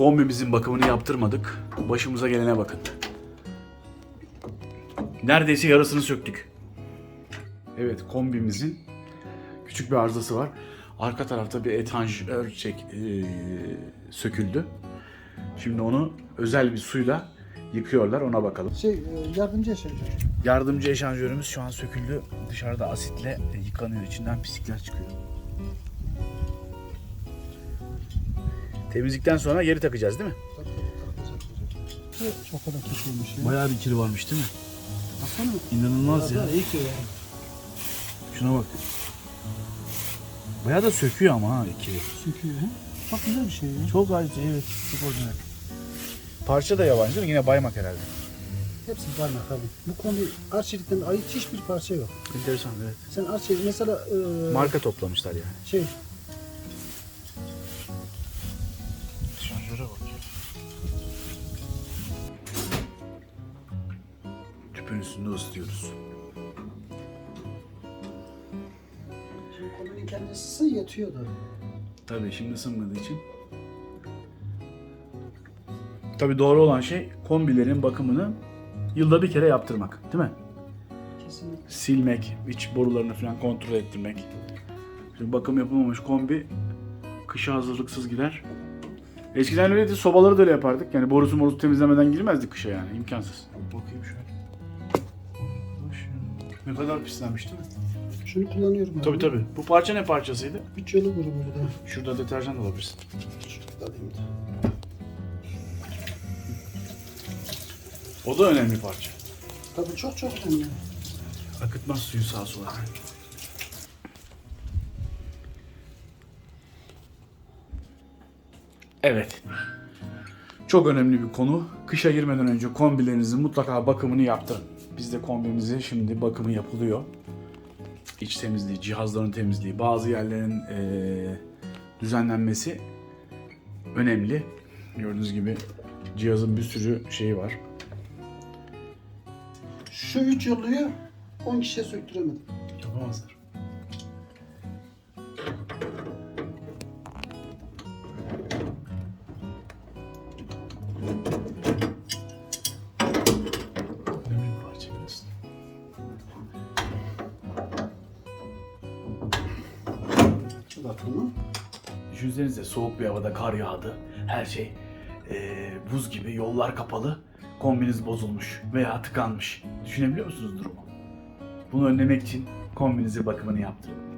Kombimizin bakımını yaptırmadık. Başımıza gelene bakın. Neredeyse yarısını söktük. Evet kombimizin küçük bir arızası var. Arka tarafta bir etanjör çek, eee, söküldü. Şimdi onu özel bir suyla yıkıyorlar ona bakalım. Şey, e, yardımcı yaşayacak. Yardımcı eşanjörümüz şu an söküldü. Dışarıda asitle yıkanıyor. İçinden pislikler çıkıyor. Temizlikten sonra geri takacağız değil mi? Çok kadar kötüymüş ya. Bayağı bir kiri varmış değil mi? Baksana. İnanılmaz ya. İyi ki yani. Şuna bak. Bayağı da söküyor ama ha ikili. Söküyor he. Çok güzel bir şey ya. Çok acı evet. Çok orijinal. Parça da yabancı değil mi? Yine baymak herhalde. Hepsi parmak abi. Bu kombi Arçelik'ten ait hiçbir parça yok. Enteresan evet. Sen Arçelik mesela e, Marka toplamışlar yani. şey Şarjöre bak ya. Tüpün üstünde ısıtıyoruz. şimdi kombinin kendisi yatıyor da. Tabii şimdi ısınmadığı için. Tabii doğru olan şey kombilerin bakımını yılda bir kere yaptırmak, değil mi? Kesinlikle. Silmek, iç borularını falan kontrol ettirmek. Şimdi bakım yapılmamış kombi kışa hazırlıksız gider. Eskiden öyleydi, sobaları da öyle yapardık. Yani borusu morusu temizlemeden girmezdik kışa yani, imkansız. Bakayım şöyle. Ne kadar pislenmiş değil mi? Şunu kullanıyorum abi. Tabii tabii. Bu parça ne parçasıydı? Üç yolu grubu bu da. Şurada deterjan da alabilirsin. Şurada alayım da. O da önemli parça. Tabii çok çok önemli. Akıtmaz suyu sağa sola. Evet. Çok önemli bir konu. Kışa girmeden önce kombilerinizin mutlaka bakımını yaptırın. Bizde kombimizi şimdi bakımı yapılıyor. İç temizliği, cihazların temizliği, bazı yerlerin eee, düzenlenmesi önemli. Gördüğünüz gibi cihazın bir sürü şeyi var. Şu üç yolluyu 10 kişiye söktüremedim. Yapamazlar. Tamam. Düşünsenize soğuk bir havada kar yağdı. Her şey eee, buz gibi, yollar kapalı. Kombiniz bozulmuş veya tıkanmış. Düşünebiliyor musunuz durumu? Bunu önlemek için kombinizi bakımını yaptırın.